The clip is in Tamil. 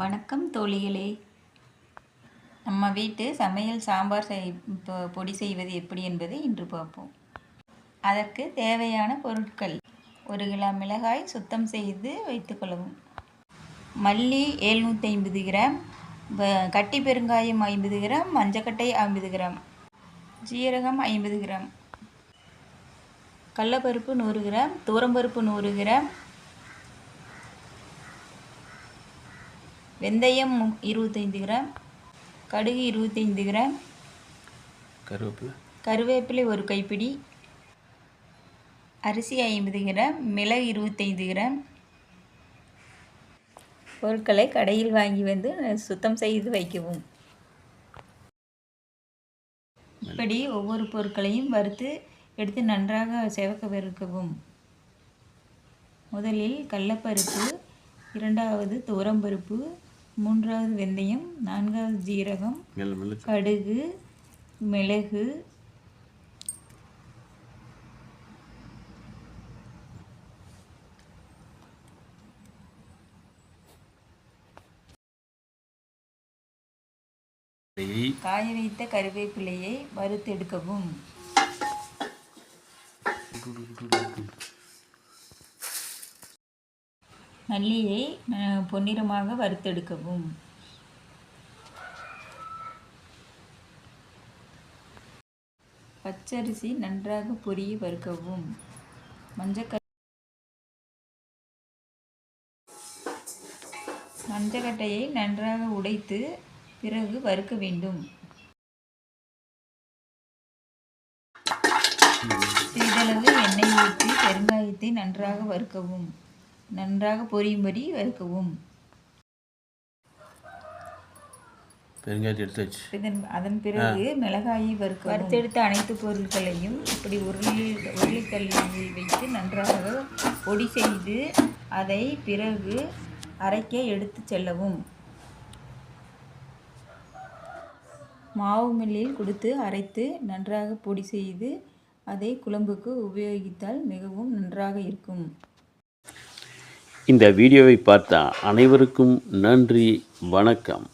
வணக்கம் தோழிகளே. நம்ம வீட்டு சமையல் சாம்பார் செய் இப்போ பொடி செய்வது எப்படி என்பதை இன்று பார்ப்போம். அதற்கு தேவையான பொருட்கள் ஒரு கிலோ மிளகாய் சுத்தம் செய்து வைத்துக்கொள்ளவும் மல்லி எழுநூற்றி ஐம்பது கிராம் கட்டி பெருங்காயம் ஐம்பது கிராம் மஞ்சக்கட்டை ஐம்பது கிராம் ஜீரகம் ஐம்பது கிராம் கடலப்பருப்பு நூறு கிராம் துவரம்பருப்பு நூறு கிராம் வெந்தயம் இருபத்தைந்து கிராம் கடுகு இருபத்தைந்து கிராம் கருவேப்பிலை. கருவேப்பிலை ஒரு கைப்பிடி அரிசி ஐம்பது கிராம் மிளகு இருபத்தைந்து கிராம். பொருட்களை கடையில் வாங்கி வந்து சுத்தம் செய்து வைக்கவும். இப்படி ஒவ்வொரு பொருட்களையும் வறுத்து எடுத்து நன்றாக செவக்க வறுக்கவும். முதலில் கடலப்பருப்பு இரண்டாவது துவரம்பருப்பு மூன்றாவது வெந்தயம் நான்காவது ஜீரகம் கடுகு மிளகு காய வைத்த கருவேப்பிலையை வறுத்தெடுக்கவும். மல்லியை பொன்னிறமாக வறுத்தெடுக்கவும். பச்சரிசி நன்றாக பொரிய வறுக்கவும். மஞ்சக்கட்டை மஞ்சக்கட்டையை நன்றாக உடைத்து பிறகு வறுக்க வேண்டும். சிறிதளவு எண்ணெய் ஊற்றி பெருங்காயத்தை நன்றாக வறுக்கவும். நன்றாக பொரியும்படி வறுக்கவும். பெருங்காயத்தை எடுத்து வச்சு. இதன் அதன் பிறகு மிளகாயை வறுக்க வறுத்தெடுத்த அனைத்து பொருட்களையும் இப்படி உருளி உருளைக்கல்லில் வைத்து நன்றாக பொடி செய்து அதை பிறகு அரைக்க எடுத்து செல்லவும். மாவு மில்லில் கொடுத்து அரைத்து நன்றாக பொடி செய்து அதை குழம்புக்கு உபயோகித்தால் மிகவும் நன்றாக இருக்கும். இந்த வீடியோவை பார்த்த அனைவருக்கும் நன்றி வணக்கம்.